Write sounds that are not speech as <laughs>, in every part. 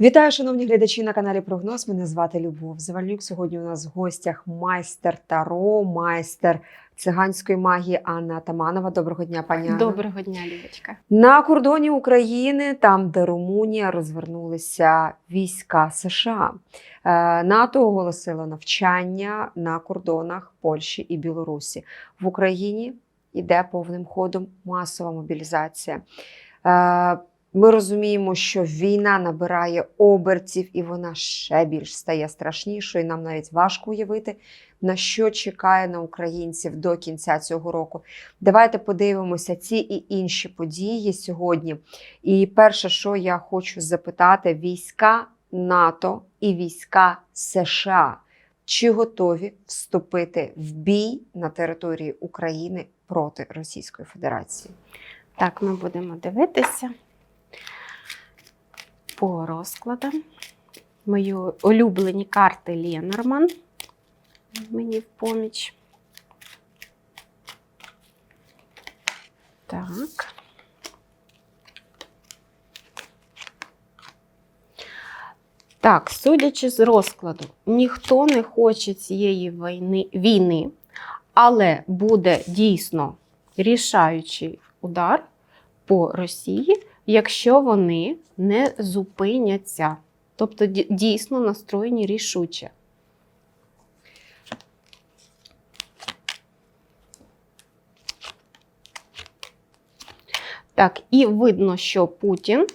Вітаю, шановні глядачі на каналі Прогноз. Мене звати Любов Завальнюк. Сьогодні у нас в гостях майстер Таро, майстер циганської магії Анна Атаманова. Доброго дня, пані Анна. Доброго дня, Любочка. На кордоні України, там де Румунія, розвернулися війська США. Е, НАТО оголосило навчання на кордонах Польщі і Білорусі. В Україні йде повним ходом масова мобілізація. Ми розуміємо, що війна набирає обертів і вона ще більш стає страшнішою. Нам навіть важко уявити, на що чекає на українців до кінця цього року. Давайте подивимося ці і інші події сьогодні. І перше, що я хочу запитати: війська НАТО і війська США чи готові вступити в бій на території України проти Російської Федерації? Так, ми будемо дивитися по розкладам. Мої улюблені карти Ленорман мені в поміч. Так. Так, судячи з розкладу, ніхто не хоче цієї війни, війни, але буде дійсно рішаючий удар по Росії, якщо вони не зупиняться. Тобто дійсно настроєні рішуче. Так, і видно, що Путін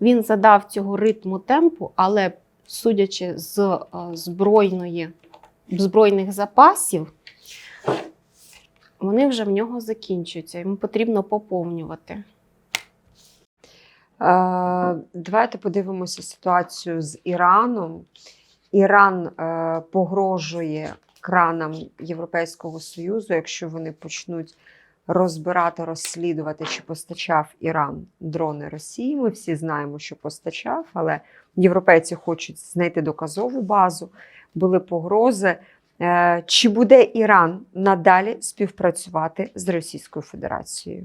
він задав цього ритму темпу, але судячи з е, збройної, збройних запасів, вони вже в нього закінчуються. Йому потрібно поповнювати. Е, Давайте подивимося ситуацію з Іраном. Іран е, погрожує кранам Європейського Союзу, якщо вони почнуть розбирати, розслідувати, чи постачав Іран дрони Росії. Ми всі знаємо, що постачав, але європейці хочуть знайти доказову базу. Були погрози. Е, Чи буде Іран надалі співпрацювати з Російською Федерацією?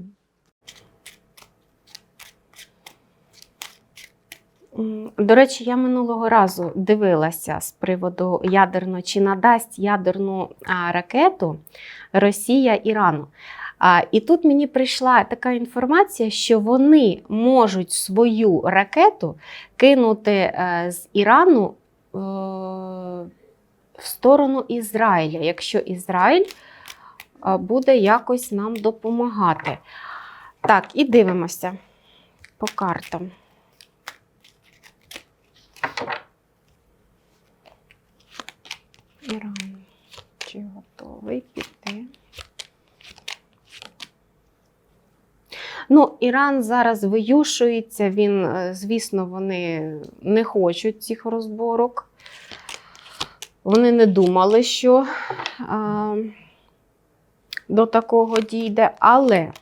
До речі, я минулого разу дивилася з приводу ядерно, чи надасть ядерну ракету Росія Ірану. І тут мені прийшла така інформація, що вони можуть свою ракету кинути е, з Ірану е, в сторону Ізраїля, якщо Ізраїль буде якось нам допомагати. Так, і дивимося по картам. Іран. Чи готовий піти? Ну, Іран зараз виюшується. Він, е, звісно, вони не хочуть цих розборок. Вони не думали, що а, до такого дійде, але,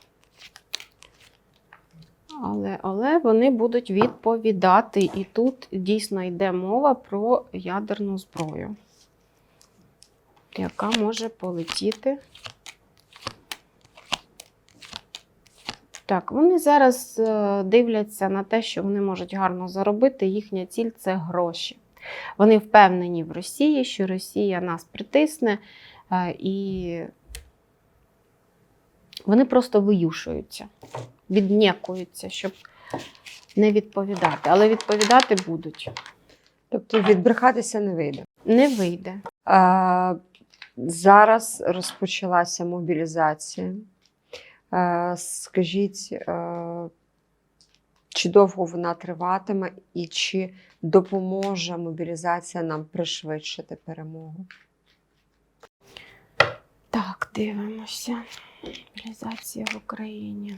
але, але вони будуть відповідати. І тут дійсно йде мова про ядерну зброю яка може полетіти. Так, вони зараз е, дивляться на те, що вони можуть гарно заробити. Їхня ціль це гроші. Вони впевнені в Росії, що Росія нас притисне, е, і вони просто виюшуються, віднякуються, щоб не відповідати. Але відповідати будуть. Тобто відбрехатися не вийде. Не вийде. Е, Зараз розпочалася мобілізація. Е, Скажіть, е, чи довго вона триватиме і чи допоможе мобілізація нам пришвидшити перемогу? Так, дивимося. Мобілізація в Україні.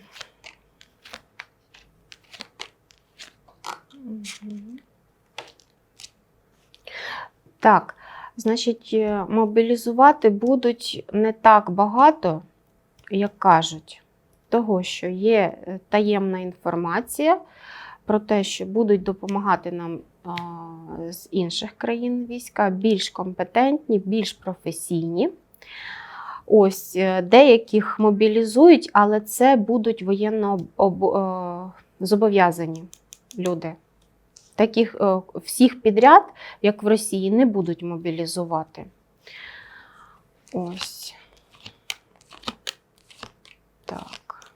Так, значить, е, мобілізувати будуть не так багато, як кажуть, того, що є е, таємна інформація про те, що будуть допомагати нам з інших країн війська, більш компетентні, більш професійні. Ось е, деяких мобілізують, але це будуть воєнно е, зобов'язані люди. Таких всіх підряд, як в Росії, не будуть мобілізувати. Ось. Так.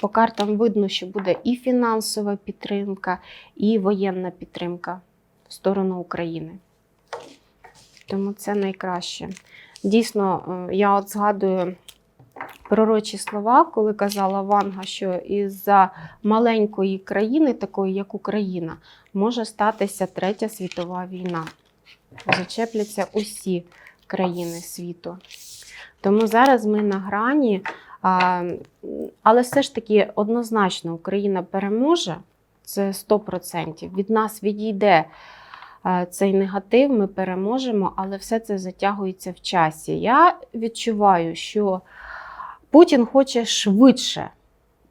По картам видно, що буде і фінансова підтримка, і воєнна підтримка в сторону України. Тому це найкраще. Дійсно, е, я от згадую пророчі слова, коли казала Ванга, що із-за маленької країни, такої як Україна, може статися Третя світова війна. Зачепляться усі країни світу. Тому зараз ми на грані, але все ж таки однозначно Україна переможе. Це 100%. Від нас відійде цей негатив, ми переможемо, але все це затягується в часі. Я відчуваю, що Путін хоче швидше.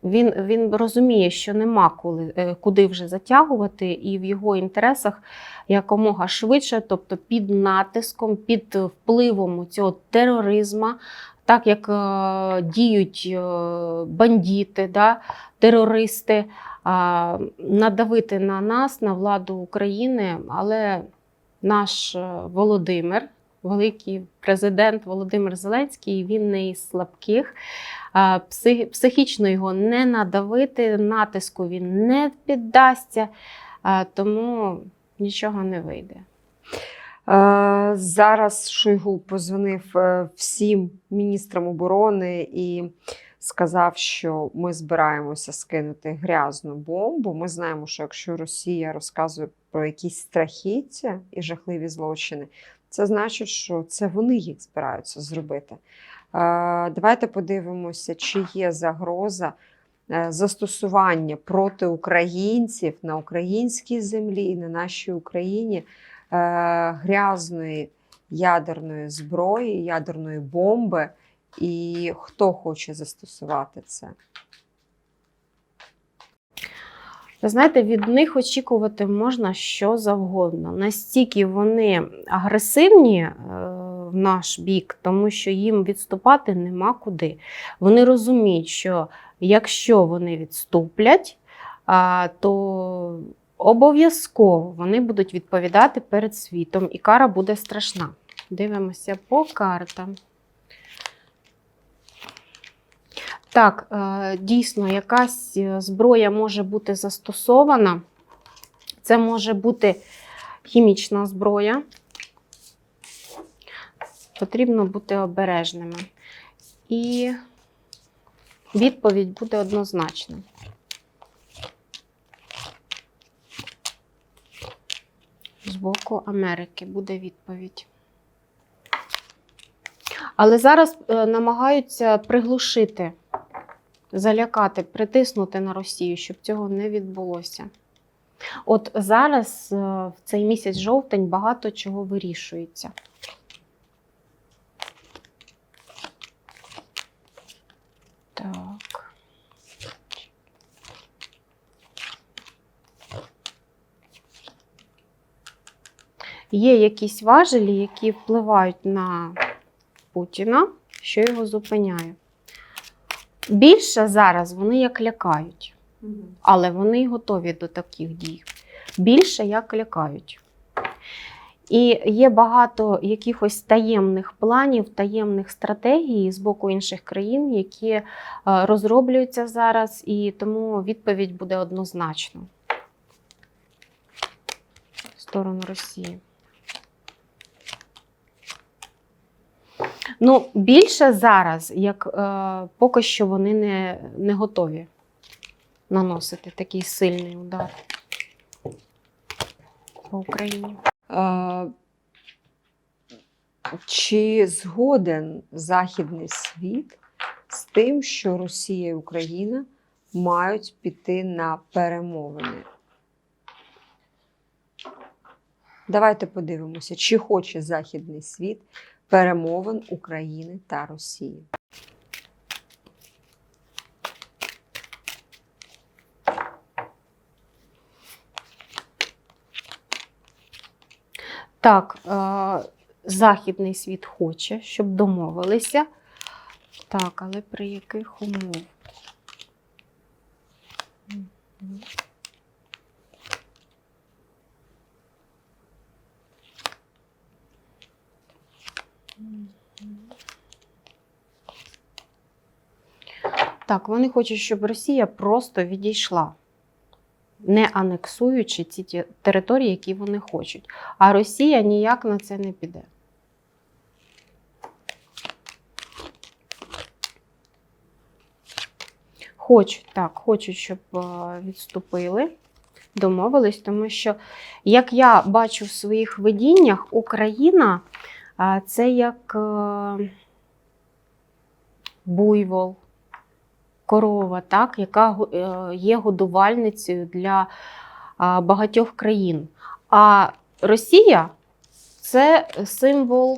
Він, він розуміє, що нема коли, е, куди вже затягувати, і в його інтересах якомога швидше, тобто під натиском, під впливом цього тероризму, так як е, діють е, бандити, да, терористи, а, надавити на нас, на владу України, але наш е, Володимир, великий президент Володимир Зеленський, він не із слабких. Психічно його не надавити, натиску він не піддасться, тому нічого не вийде. Зараз Шойгу позвонив е, всім міністрам оборони і сказав, що ми збираємося скинути грязну бомбу. Ми знаємо, що якщо Росія розказує про якісь страхіття і жахливі злочини, це значить, що це вони їх збираються зробити. Давайте подивимося, чи є загроза е, застосування проти українців на українській землі і на нашій Україні е, грязної ядерної зброї, ядерної бомби, і хто хоче застосувати це. Ви знаєте, від них очікувати можна що завгодно. Настільки вони агресивні е, в наш бік, тому що їм відступати нема куди. Вони розуміють, що якщо вони відступлять, то обов'язково вони будуть відповідати перед світом, і кара буде страшна. Дивимося по картам. Так, е, дійсно, якась е, зброя може бути застосована. Це може бути хімічна зброя. Потрібно бути обережними. І відповідь буде однозначна. З боку Америки буде відповідь. Але зараз е, намагаються приглушити, залякати, притиснути на Росію, щоб цього не відбулося. От зараз, е, в цей місяць жовтень, багато чого вирішується. Так. Є якісь важелі, які впливають на Путіна, що його зупиняє. Більше зараз вони як лякають, але вони готові до таких дій. Більше як лякають. І є багато якихось таємних планів, таємних стратегій з боку інших країн, які е, розроблюються зараз, і тому відповідь буде однозначно в сторону Росії. Ну, більше зараз, як е, поки що вони не, не готові наносити такий сильний удар по Україні. Е, Чи згоден Західний світ з тим, що Росія і Україна мають піти на перемовини? Давайте подивимося, чи хоче Західний світ перемовин України та Росії. Так, е, західний світ хоче, щоб домовилися. Так, але при яких умовах? Так, вони хочуть, щоб Росія просто відійшла, не анексуючи ці території, які вони хочуть. А Росія ніяк на це не піде. Хочуть, так, хочуть, щоб е, відступили, домовились, тому що, як я бачу в своїх видіннях, Україна е, це як е, буйвол, корова, так, яка е, є годувальницею для багатьох країн. А Росія це символ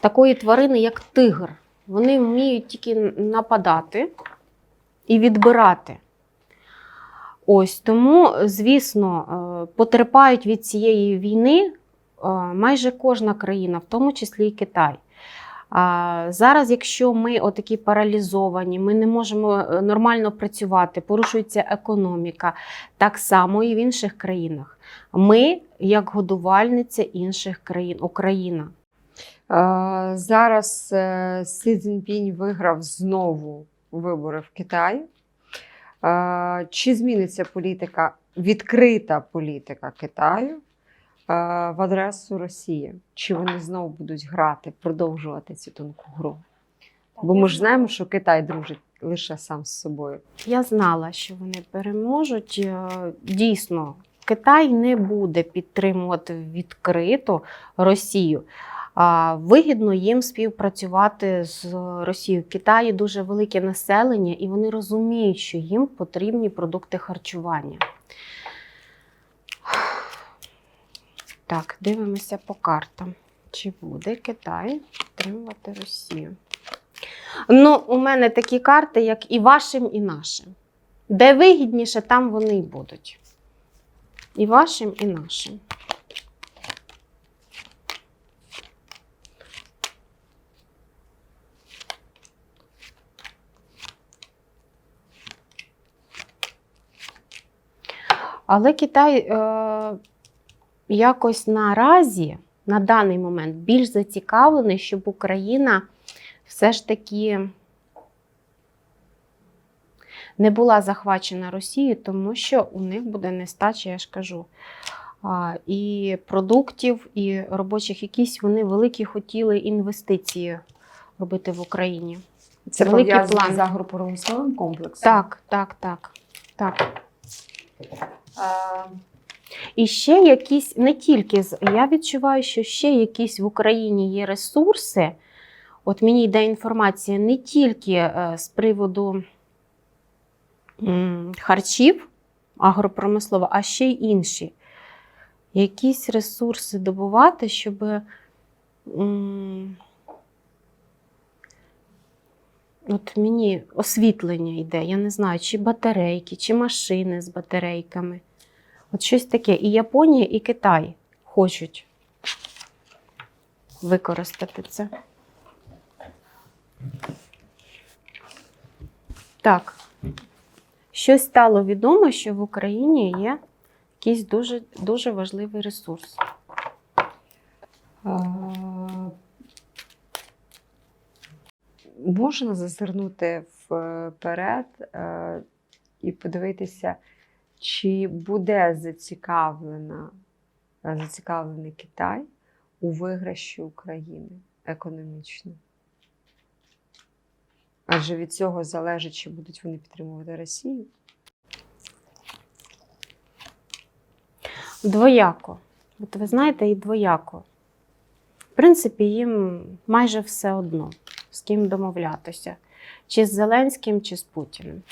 такої тварини, як тигр. Вони вміють тільки нападати і відбирати. Ось тому, звісно, е, потерпають від цієї війни е, майже кожна країна, в тому числі і Китай. А зараз, якщо ми отакі паралізовані, ми не можемо е, нормально працювати, порушується економіка, так само і в інших країнах. Ми як годувальниця інших країн, Україна. Зараз е, Сі Цзіньпінь виграв знову вибори в Китаї. Чи зміниться політика, відкрита політика Китаю в адресу Росії? Чи вони знову будуть грати, продовжувати цю тонку гру? Бо ми ж знаємо, що Китай дружить лише сам з собою. Я знала, що вони переможуть. Е, Дійсно, Китай не буде підтримувати відкрито Росію. Вигідно їм співпрацювати з Росією. В Китаї дуже велике населення, і вони розуміють, що їм потрібні продукти харчування. Так, дивимося по картам. Чи буде Китай підтримувати Росію? Ну, у мене такі карти, як і вашим, і нашим. Де вигідніше, там вони й будуть. І вашим, і нашим. Але Китай е, якось наразі, на даний момент, більш зацікавлений, щоб Україна все ж таки не була захвачена Росією, тому що у них буде нестача, я ж кажу. І продуктів, і робочих якісь вони великі хотіли інвестиції робити в Україні. Це Великий пов'язано план. з агропромисловим комплексом. Так, так, так. так. І ще якісь, не тільки я відчуваю, що ще якісь в Україні є ресурси. От мені йде інформація не тільки е, з приводу харчів агропромислово, а ще й інші. Якісь ресурси добувати, щоб от мені освітлення йде. Я не знаю, чи батарейки, чи машини з батарейками. От щось таке. І Японія, і Китай хочуть використати це. Так. Щось стало відомо, що в Україні є якийсь дуже, дуже важливий ресурс. Можна зазирнути вперед е, і подивитися, чи буде зацікавлена, е, зацікавлений Китай у виграші України економічно. Адже від цього залежить, чи будуть вони підтримувати Росію. Двояко. От ви знаєте, і двояко. В принципі, їм майже все одно, з ким домовлятися. Чи з Зеленським, чи з Путіним.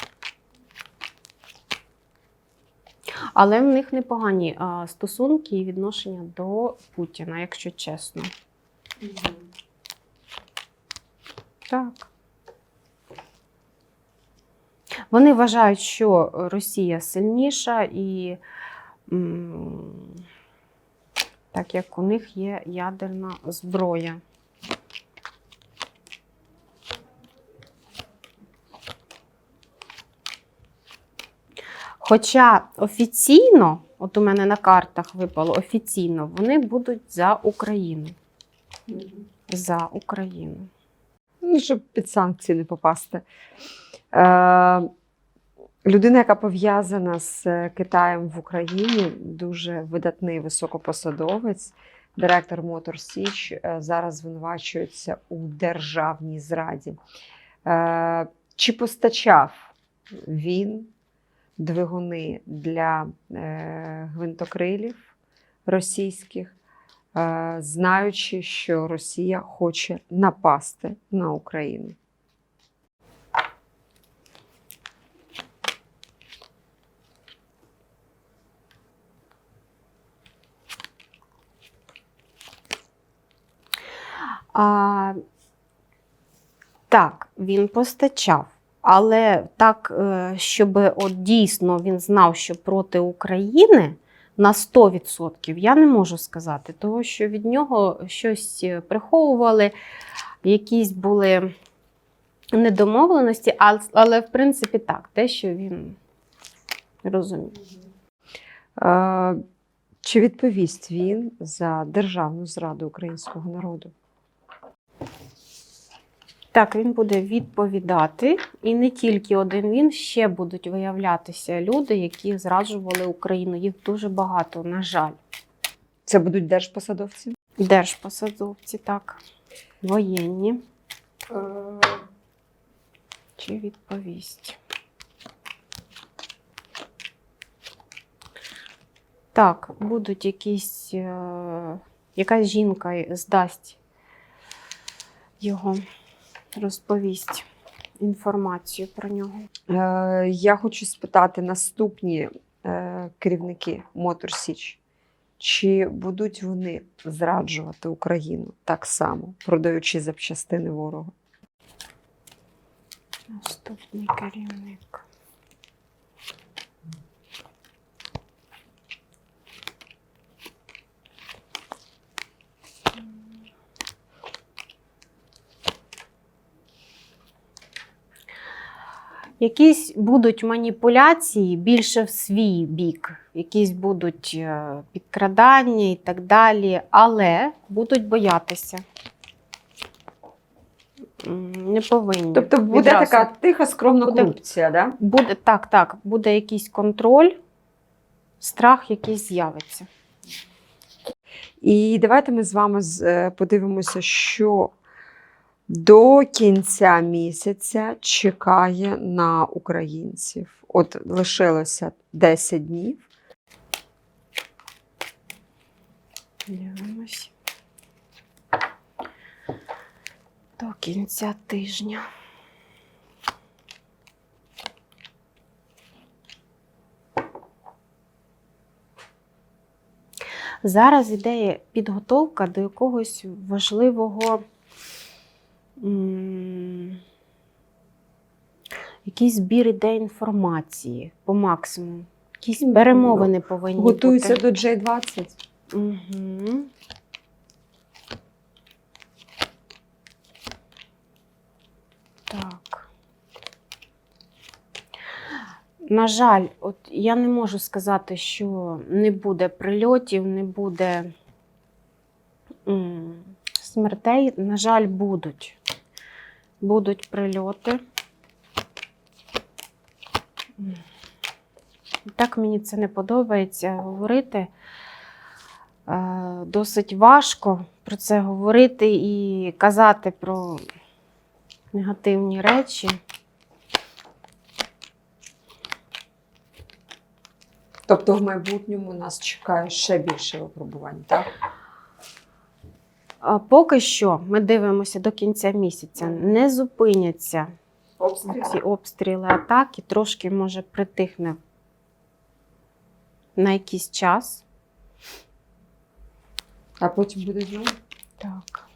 Але в них непогані стосунки і відношення до Путіна, якщо чесно. Так. Вони вважають, що Росія сильніша і так як у них є ядерна зброя. Хоча офіційно, от у мене на картах випало офіційно, вони будуть за Україну. За Україну. Ну, щоб під санкції не попасти. Е, людина, яка пов'язана з е, Китаєм в Україні, дуже видатний високопосадовець, директор Мотор Січ, е, зараз звинувачується у державній зраді. Е, чи постачав він двигуни для е, гвинтокрилів російських? е, знаючи, що Росія хоче напасти на Україну. А, так, він постачав. Але так, е, щоб от дійсно він знав, що проти України на 100% я не можу сказати, тому що від нього щось е, приховували, якісь були недомовленості, але, в принципі так, те, що він розумів. Е, Чи відповість він за державну зраду українського народу? Так, він буде відповідати, і не тільки один він, ще будуть виявлятися люди, які зраджували Україну. Їх дуже багато, на жаль. Це будуть держпосадовці? Держпосадовці, так, воєнні. Чи відповість? Так, будуть якісь. Е, якась жінка здасть його, розповість інформацію про нього. Е, Я хочу спитати наступні е, керівники Мотор Січ. Чи будуть вони зраджувати Україну так само, продаючи запчастини ворога? Наступний керівник. Якісь будуть маніпуляції більше в свій бік, якісь будуть е, підкрадання і так далі, але будуть боятися. Не повинні. Тобто буде Відразу. така тиха скромна Буде- корупція, да? Буде так, так, буде якийсь контроль, страх якийсь з'явиться. І давайте ми з вами е, подивимося, що до кінця місяця чекає на українців. От лишилося 10 днів. Дивимось. До кінця тижня. Зараз іде підготовка до якогось важливого. Якийсь збір іде інформації по максимуму. Якісь перемовини повинні Готуються бути. до J20. Угу. Так. На жаль, от я не можу сказати, що не буде прильотів, не буде смертей. На жаль, будуть. Будуть прильоти. Так мені це не подобається говорити. Е, Досить важко про це говорити і казати про негативні речі. Тобто в майбутньому нас чекає ще більше випробувань, так? Поки що ми дивимося до кінця місяця. Не зупиняться ці обстріли, атаки, трошки може притихне на якийсь час. А потім буде знову. Так.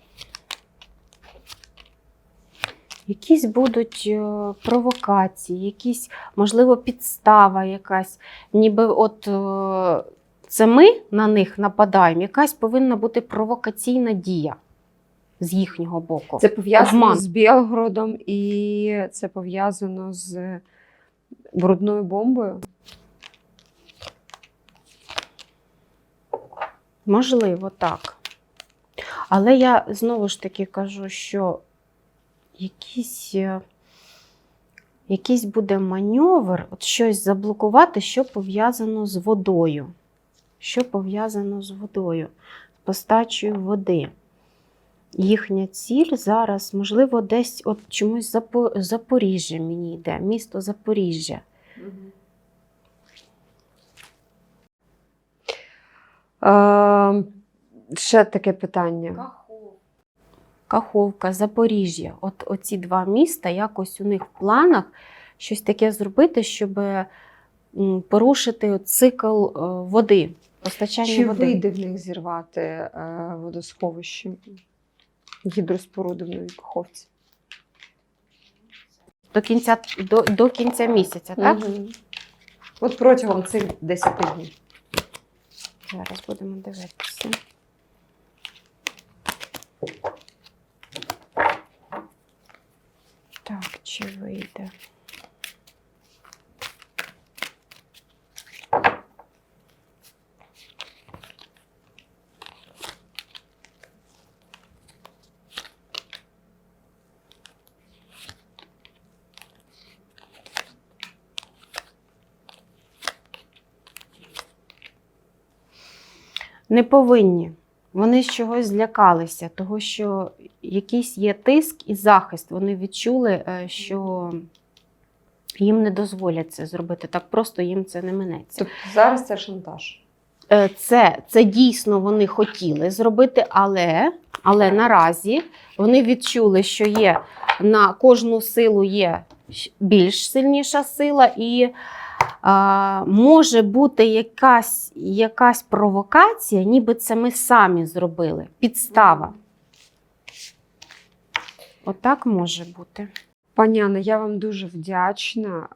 Якісь будуть е, провокації, якісь, можливо, підстава якась. Ніби от е, це ми на них нападаємо, якась повинна бути провокаційна дія з їхнього боку. Це пов'язано з Білгородом і це пов'язано з брудною бомбою. Можливо, так. Але я знову ж таки кажу, що якийсь е, якийсь буде маневр, от щось заблокувати, що пов'язано з водою. Що пов'язано з водою, з постачею води. Їхня ціль зараз, можливо, десь от чомусь Запо- Запоріжжя мені йде, місто Запоріжжя. Е, ще таке питання. Каховка, Каховка, Запоріжжя. От оці два міста, якось у них в планах щось таке зробити, щоб порушити цикл е, води, постачання Чи води. вийде в них зірвати е, водосховище гідроспоруди в Новій Каховці? До кінця, до, до кінця місяця, так? Мгм. От протягом цих 10 днів. Зараз будемо дивитися. Так, чи вийде? Не повинні. Вони з чогось злякалися, того що якийсь є тиск і захист. Вони відчули, е, що їм не дозволять це зробити. Так просто їм це не минеться. Тобто зараз це шантаж. Е, Це, це дійсно вони хотіли зробити, але, але наразі вони відчули, що є на кожну силу є більш сильніша сила, і може бути якась, якась провокація, ніби це ми самі зробили. Підстава. Отак може бути. Пані Анна, я вам дуже вдячна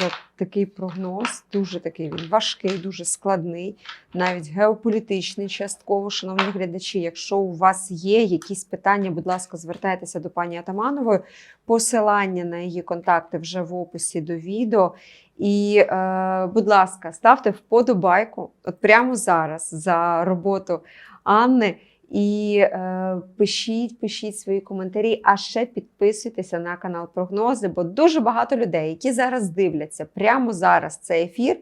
за такий прогноз. Дуже такий він важкий, дуже складний, навіть геополітичний, частково. Шановні глядачі, якщо у вас є якісь питання, будь ласка, звертайтеся до пані Атаманової. Посилання на її контакти вже в описі до відео. І, е, будь ласка, ставте вподобайку от прямо зараз за роботу Анни. І е, пишіть, пишіть свої коментарі, а ще підписуйтеся на канал Прогнози, бо дуже багато людей, які зараз дивляться прямо зараз цей ефір,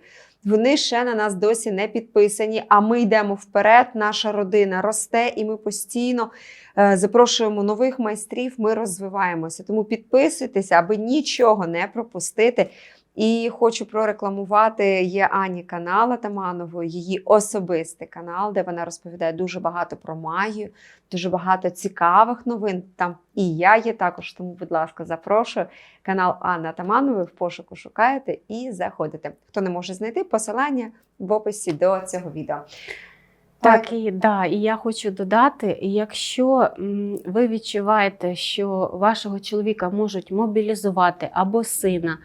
вони ще на нас досі не підписані. А ми йдемо вперед. Наша родина росте, і ми постійно е, запрошуємо нових майстрів. Ми розвиваємося. Тому підписуйтеся, аби нічого не пропустити. І хочу прорекламувати є Ані канал Атаманової, її особистий канал, де вона розповідає дуже багато про магію, дуже багато цікавих новин. Там і я є також. Тому, будь ласка, запрошую канал Анни Атаманової в пошуку шукаєте і заходите. Хто не може знайти посилання в описі до цього відео. Так, і, да, і я хочу додати: якщо ви відчуваєте, що вашого чоловіка можуть мобілізувати або сина,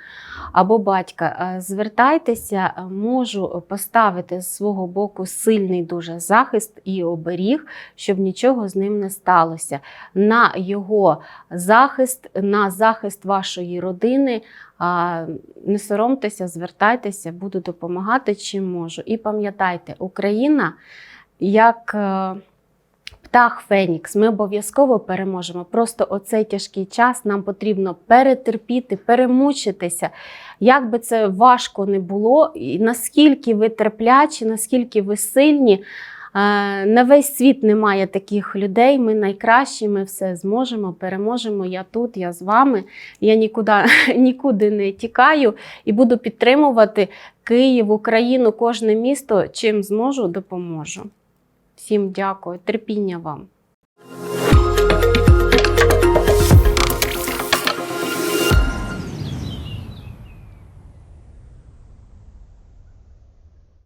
або батька, е, звертайтеся, можу поставити з свого боку сильний дуже захист і оберіг, щоб нічого з ним не сталося. На його захист, на захист вашої родини. а, Не соромтеся, звертайтеся, буду допомагати чим можу. І пам'ятайте, Україна як е, птах Фенікс, ми обов'язково переможемо. Просто оцей тяжкий час нам потрібно перетерпіти, перемучитися. Як би це важко не було, і наскільки ви терплячі, наскільки ви сильні. е, На весь світ немає таких людей. Ми найкращі, ми все зможемо, переможемо. Я тут, я з вами. Я нікуди, <laughs> нікуди не тікаю і буду підтримувати Київ, Україну, кожне місто. Чим зможу, допоможу. Всім дякую, терпіння вам.